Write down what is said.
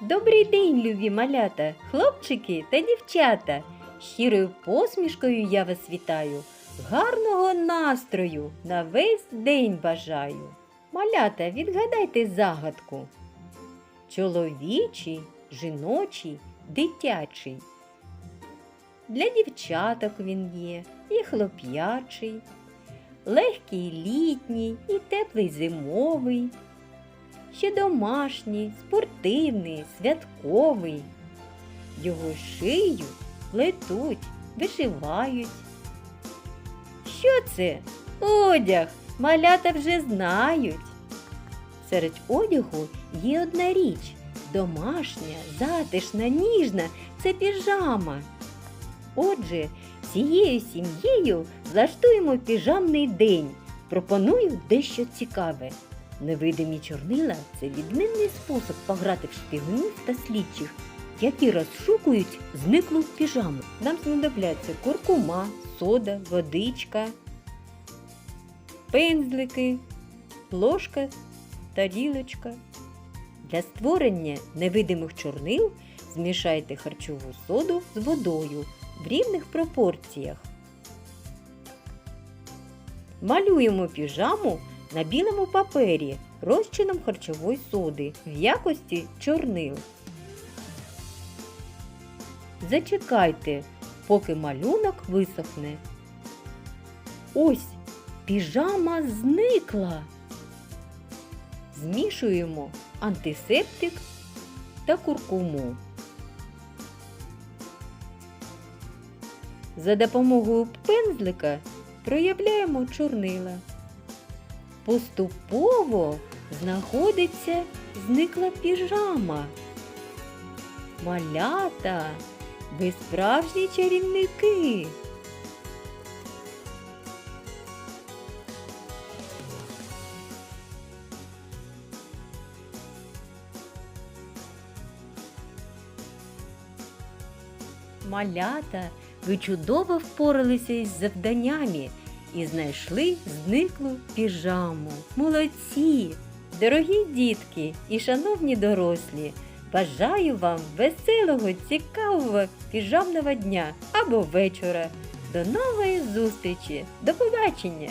Добрий день, любі малята, хлопчики та дівчата. Щирою посмішкою я вас вітаю. Гарного настрою на весь день бажаю. Малята, відгадайте загадку. Чоловічий, жіночий, дитячий. Для дівчаток він є і хлоп'ячий, легкий літній і теплий зимовий, ще домашній, спортивний, святковий. Його шию плетуть, вишивають. Що це? Одяг. Малята вже знають. Серед одягу є одна річ домашня, затишна, ніжна це піжама. Отже, всією сім'єю влаштуємо піжамний день. Пропоную дещо цікаве. Невидимі чорнила це відмінний спосіб пограти в шпигунів та слідчих, які розшукують зниклу піжаму. Нам знадобляться куркума, сода, водичка, пензлики, ложка, тарілочка. Для створення невидимих чорнил змішайте харчову соду з водою в рівних пропорціях. Малюємо піжаму на білому папері розчином харчової соди в якості чорнил. Зачекайте, поки малюнок висохне. Ось піжама зникла. Змішуємо антисептик та куркуму. За допомогою пензлика проявляємо чорнила. Поступово знаходиться зникла піжама. Малята, ви справжні чарівники. Малята, ви чудово впоралися із завданнями і знайшли зниклу піжаму. Молодці! Дорогі дітки і шановні дорослі! Бажаю вам веселого, цікавого піжамного дня або вечора. До нової зустрічі! До побачення!